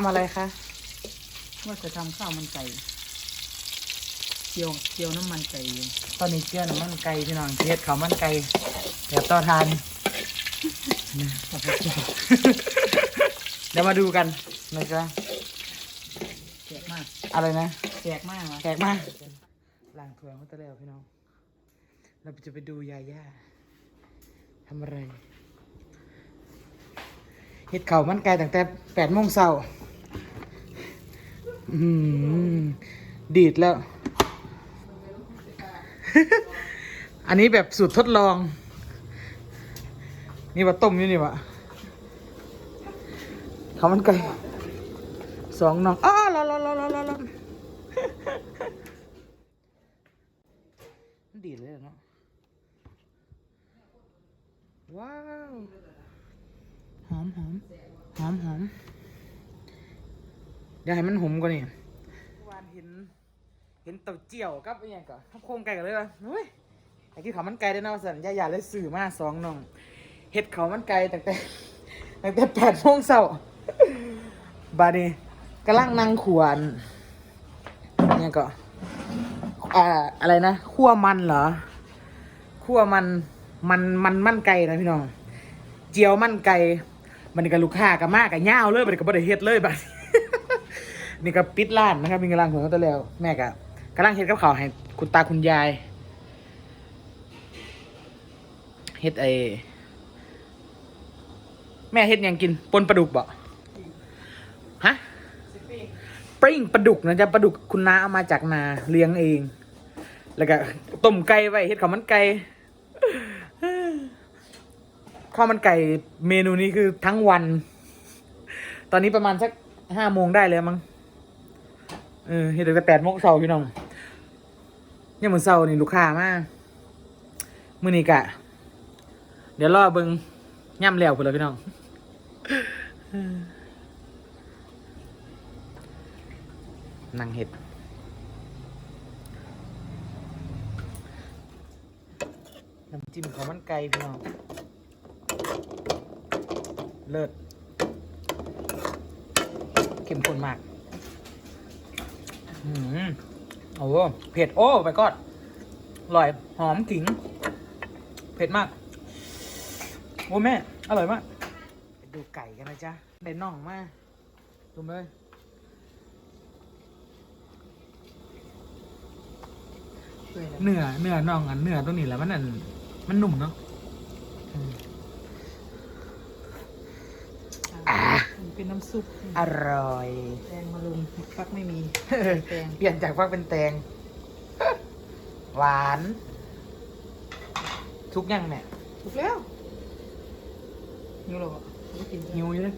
ำอะไรคะ ว่าจะทำข้าวมันไก่เจียวเจียวน้ำมันไก่อยู่ตอนนี้เชื่อน้ำมันไก่พี่น้องเฮ็ดข้าวมันไก่แบบต่อทานเดี๋ยวมาดูกันนะจ๊ะแจกมากอะไรนะแจกมากวะแขกมาล้างถ้วยมาตะแล้วพี่น้อง เราจะไปดูยาย่าทำอะไร เห็ดเข่ามันไก่ตั้งแต่แปดโมงเช้าอืมดีดแล้ว อันนี้แบบสูตรทดลอง นี่ว่าต้มอยู่นี่วะเขามันไก่สองน้องอ้าวรอรอรอรอรอรอมันดีดเลยเหรอเนาะ ว้าว หอมหอมหอมหอมเดี๋ยวให้มันหอมกว่านี่วานเห็น เห็นเต่าเจียวกับอหย่างก่อนข้าวโครงไก่กันเลยว่ะเฮ้ยไอ้ที่ขาวมันไก่ได้นะสันยายาเลยสื่อมาสองน้องเห็ดเขาวมันไก่ตั้งแต่ตั้งแต่แปดโมงเช้าบาดนี้กำลังนั่งขวานอหย่างก็อ่าอะไรนะคั่วมันเหรอคั่วมันมันมันมันไก่นะพี่น้อง เจียวมันไก่มันกับลูกค้ากับมากกับย่าวเลยมันกับ่ได้เฮ็ดเลยบัดนี่ ก็ปิดร้านนะครับมีกำลังหัวตัวแล้ว แม่ก็กำลังเฮ็ดกับข้าวให้คุณตาคุณยายเฮ็ดไอแม่เฮ็ดยังกินปนปลาดุกบ่ฮะปริ้งปลาดุกนะจ๊ะปลาดุกคุณน้าเอามาจากนาเลี้ยงเอง แล้วก็ต้มไก่ไว้เฮ็ดข้าวมันไก่ข้าวมันไก่เมนูนี้คือทั้งวัน ตอนนี้ประมาณสักห้าโมงได้เลยมั้ง เออเฮ็ดตั้งแต่แปดโมงเช้าพี่น้องเนี่ยเหมือนเช้านี่ลูกค้ามามื้อนี้กะ เดี๋ยวรอเบิ่งย่ำแล้วพุ่นละพี่น้องนั่งเห็ดน้ำจิ้มของมันไก่พี่น้อง เลิศเข้มข้นมาก อืมโอ้โหเผ็ดโอ้ไปกอดอร่อยหอมขิง เผ็ดมาก โอ้แม่ อร่อยมาก ไปดูไก่กันนะจ๊ะได้น่องมากดูเลยเปื่อยเนื้อเนื้อน่องอันเนื้อตรงนี้แหล้วมันอันมันหนุ่มเนาะอืม อ่า มัน เป็นน้ำซุปอร่อย แตงมาลุมฟักไม่มีแตงเปลี่ยนจากฟักเป็นแตง หวาน ทุกอย่างเนี่ยถูกแล้วหิวหรอไม่กินหิวอยู่เลย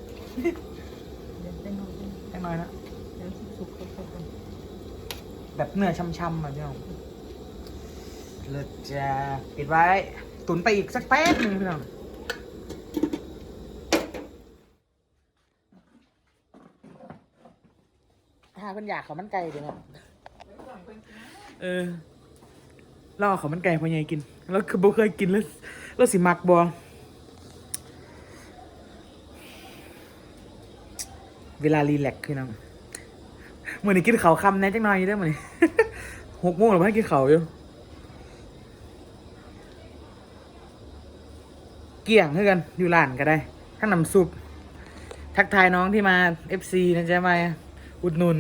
เดี๋ยวแตงมาลุมแตงน้อยนะเดี๋ยวสุกๆเข้ากันแบบเนื้อช่ำๆอะพี่น้องเลิศจะปิดไว้ ตุนไปอีกสักแป๊บหนึงพี่น้องถ้า เพิ่นอยากขาวมันไก่เดี๋ยวนะเออล่อขาวมันไก่พ่อใหญ่กิน แล้วคือบ่เคยกินแล้วแล้วสิมักบ่เวลารีแลกซ์พี่น้องเมื่อนี้กินเขาวคำแน่จังหน่อยอยู่เด้อมื่อนี้ หกโมงแล้วให้กินเขาวอยู่ เกี่ยงเท่ากันอยู่ร้านก็ได้ทั้งน้ำซุป ทักทายน้องที่มา FC นะจ๊ะมา อุดหนุน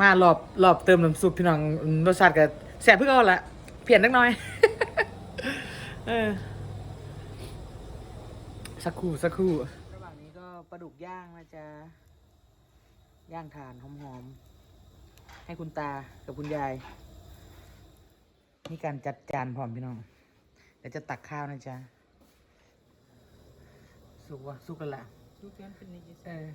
มารอบรอบเติมน้ำซุปพี่น้องรสชาติก็แสบเพิ่งเอาละเพี้ยนนักหน้อยเออสักครู่สักครู่ระหว่างนี้ก็ปลาดุกย่างนะจ๊ะย่างถ่านหอมๆให้คุณตากับคุณยายมีการจัดจานพร้อมพี่น้องเดี๋ยวจะตักข้าวนะจ๊ะสุกวะสุกแล้วล่ะลูกนั้นเป็นนิจิเออ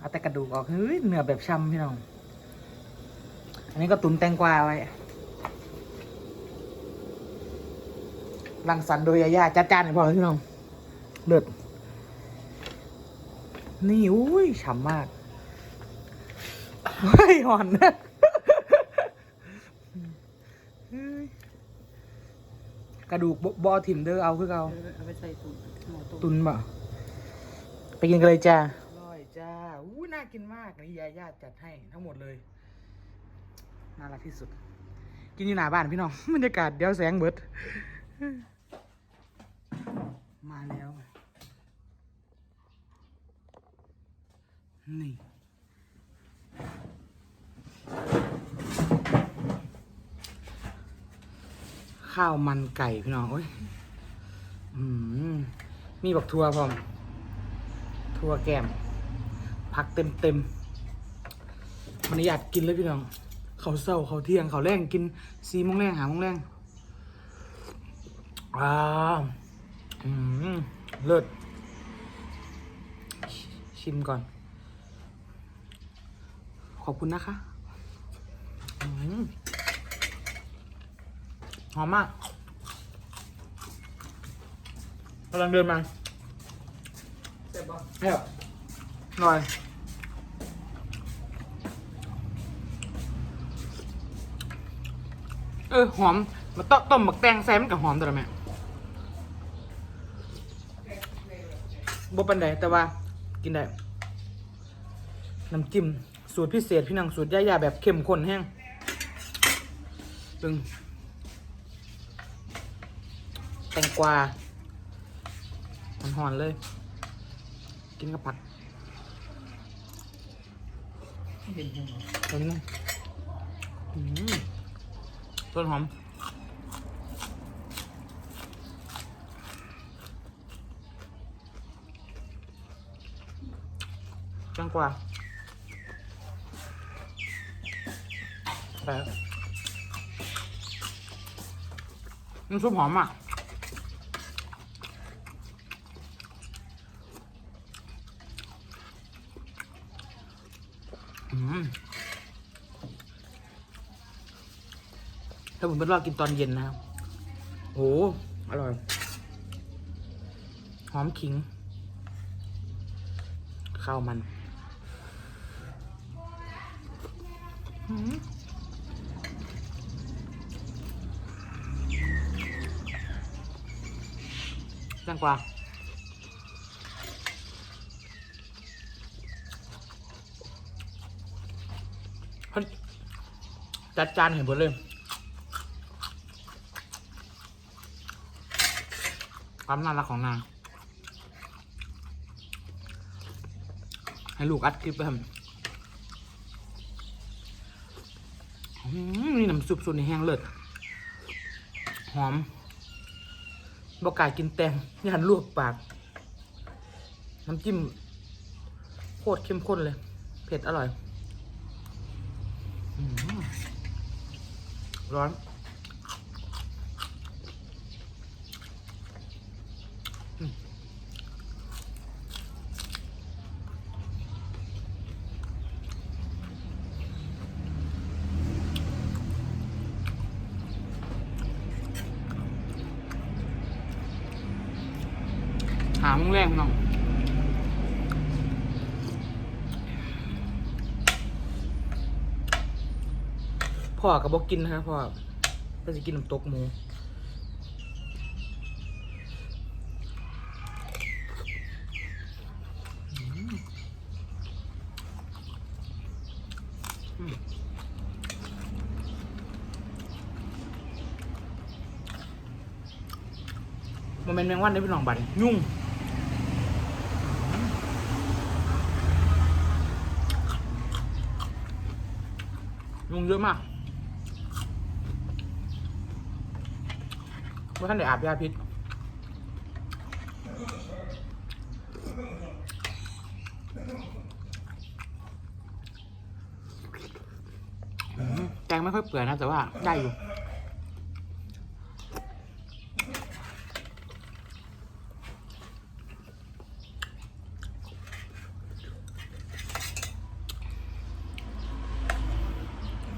เอาแต่กระดูกออกเฮ้ยเนื้อแบบช่ำพี่น้อง อันนี้ก็ตุนแตงกวาไว้รังสรรค์โดยยาย่าจัดจานให้พอพี่น้องเลิศนี่อุ้ยฉ่ำมากเฮ้ยหอนนะเฮ้ยกระดูกบบอถิ่มเด้อเอาคือเอาเอาไปใส่ตุ๋นหม้อต้มตุนบ่ไปกินกันเลยจ้าอร่อยจ้าอู้น่า กินมากนี่ยาย่าติจัดให้ทั้งหมดเลยน่ารักที่สุด กินอยู่หน้าบ้านพี่น้องบรรยากาศเดี๋ยวแสงเบิด มาแล้ว นี่ข้าวมันไก่พี่น้องโอ้ยอืมมีบักทัวพร้อม ทัวแก้ม ผักเต็มเต็มๆมันอยากกินเลยพี่น้องเขาวเศร้าเขาวเที่ยงเขาวแรงกินซีโมงแรงหาโมงแรงอ่าอืมเลิศชชิมก่อน ขอบคุณนะคะอืมหอมมากกำลังเดินมาเจ็บบ่ให้แบบ หน่อย เออ หอมมาต้มต้มหมักแตงใส่มันกับหอมตัวละแม่บ่ปันใดแต่ว่ากินได้ น้ำจิ้มสูตรพิเศษพี่น้องสูตรย่าๆแบบเข้มข้นแห้งตึงแตงกวามันหอนเลย กินกับผัก เห็นหัวต้นอืมต้นหอมจังกว่าแต่น้ำซุปหอมอะ อืม ถ้าผมไปรอกินตอนเย็นนะครับโอ้อร่อย หอมขิง ข้าวมันอืมจังกว่าเขาจัดจานเห็นหมดเลย ความน่ารักของนาง ให้ลูกอัดคลิปไปทำนี่น้ำซุปสูตรนี่แห้งเลิศหอมบอกกายกินแตงยันลวกปาก น้ำจิ้มโคตรเข้มข้นเลย เผ็ดอร่อยร้อน อืมหาโมงแรงน้อง พ่อกับบอกกินนะครับพ่อก็จะกินน้ำตกหมูมันเป็นแมงวันได้เป็นหนองบัดนี่ยุ่งยุ่งเยอะมาก ว่าท่านได้อาบยาพิษแตงไม่ค่อยเปื่อยนะ แต่ว่าได้อยู่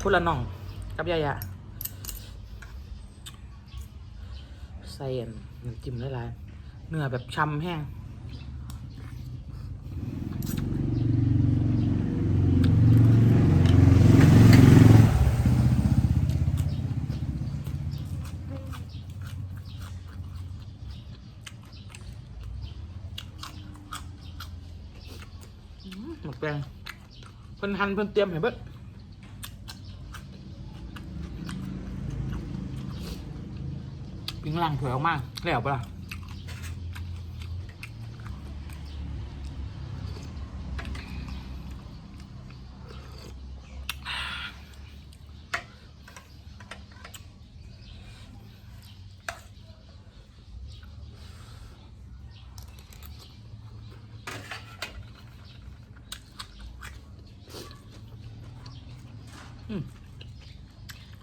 พูดละน้อง กับยายา ส่น้ำจิ้มหลายๆเนื้อแบบช่ำแห้งหมกแดงเพิ่นหั่นเพิ่นเตรียมให้เบิดปิ้ง ล่างถวยออกมาแล้วปะล่ะ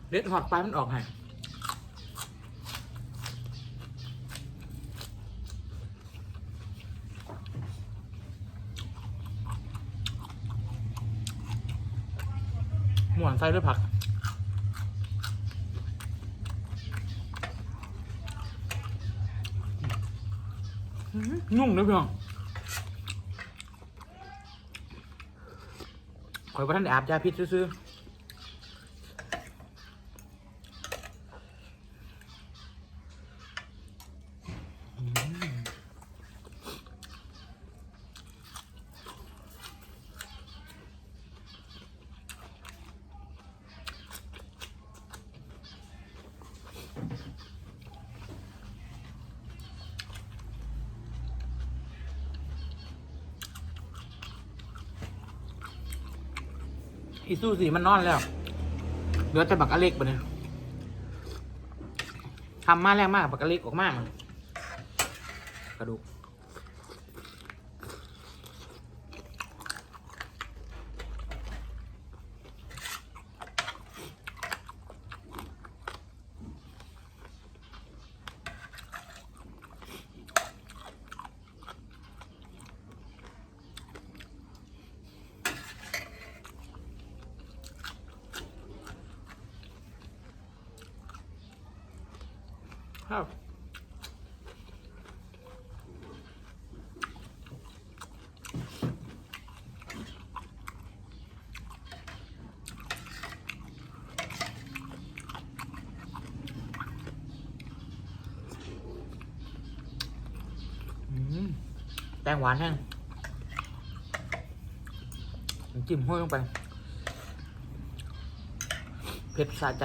เด็ดหอดปลายมันออกให้ หมวนใส่ด้วยผัก นุ่มนะเพี่น้องคอยว่าท่านได้อาบยาพิษซื้อๆ สู้สิมันนอนแล้ว เหลือแต่บักอเล็กไปเนี่ยทำมาแรงมากบักอเล็กออกมากกระดูก งหวานแห้งจิ้มห้อยลงไป เผ็ดสะใจ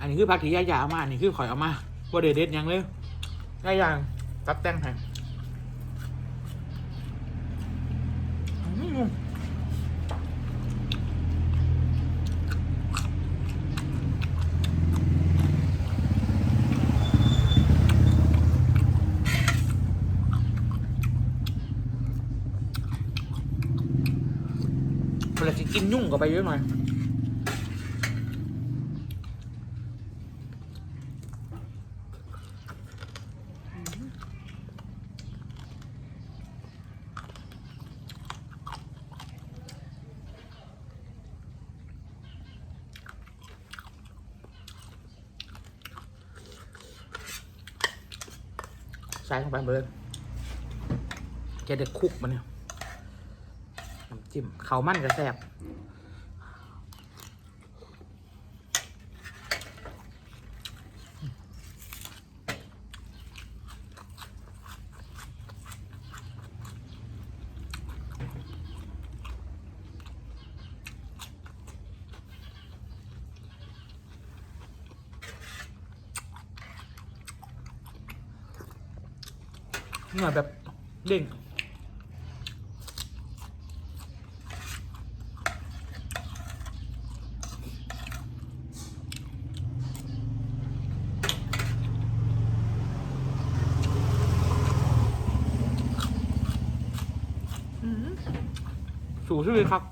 อันนี้คือผักที่ย่าเอามา อันนี้คือข่อยเอามาว่าเด็ดเด็ดยังเลยยายางตัดแต่งให้อืมเวลาจะ กินยุ่งกับไปเยอะหน่อยใส่เข้าไปหมดเลยแกเด็ดคุกมันเนี่ยน้ำจิ้มเขาวมันกระแซบ เนื้อแบบเด้งอื้อหือสูชื่อครับ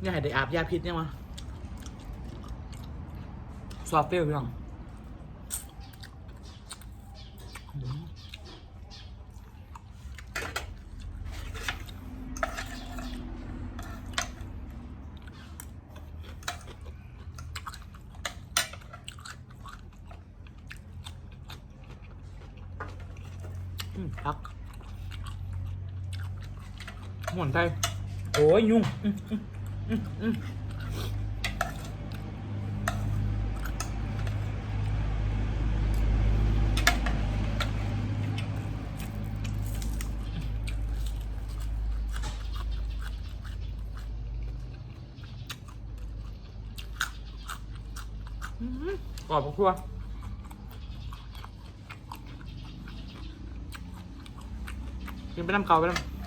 เนี่ยให้ได้อาบยาพิษเนี่ยมาซอฟเฟลพี่น้องพักหมุนไปโอ้ยยุ่ง อืมอืมอืมอืมอืมกรอบครัวกินไปน้ำเก่าไปน้ำ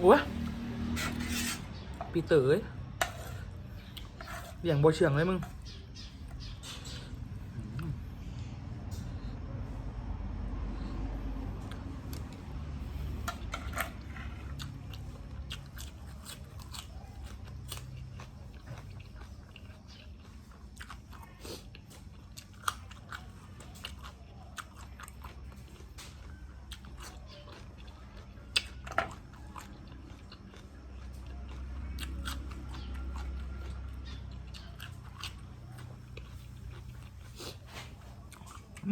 โอ้ยปีเต๋อเอ้ยอย่างโบเฉียงเลยมึง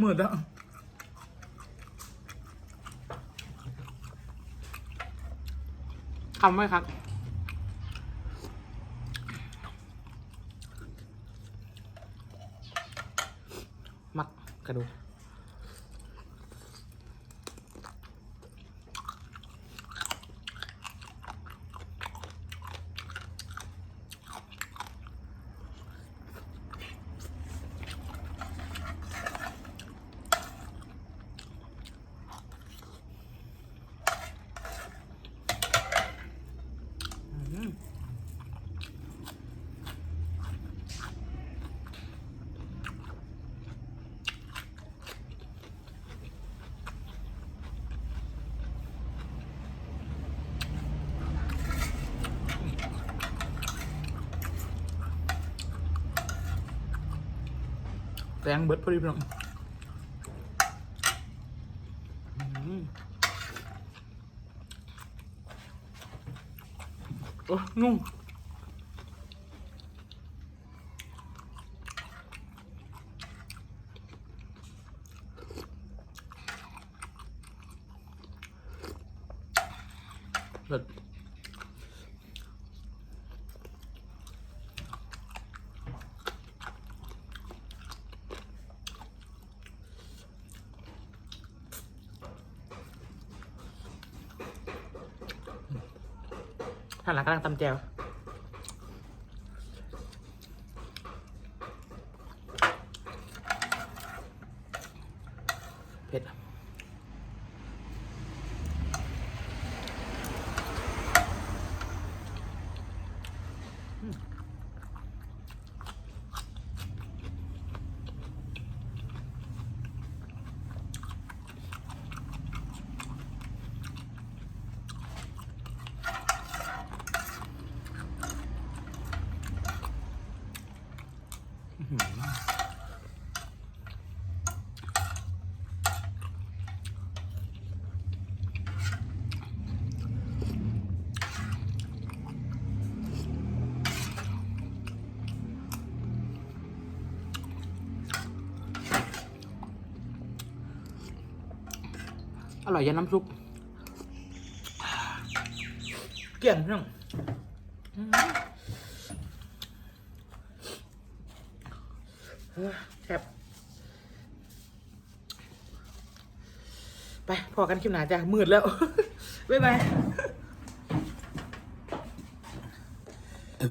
มืดอะทำไหมครับ มักกระดูกอืมแต งเบิดพอดีพี่น้องโอ้นุ่มากำลังตำแจวเผ็ด อ ร่อยยันน้ำซุปเกลี่ยงเรื่องอืมเฮ้ยแซ่บไปพอกันคลิปหนาจ้ะมืดแล้ว บ๊ายบาย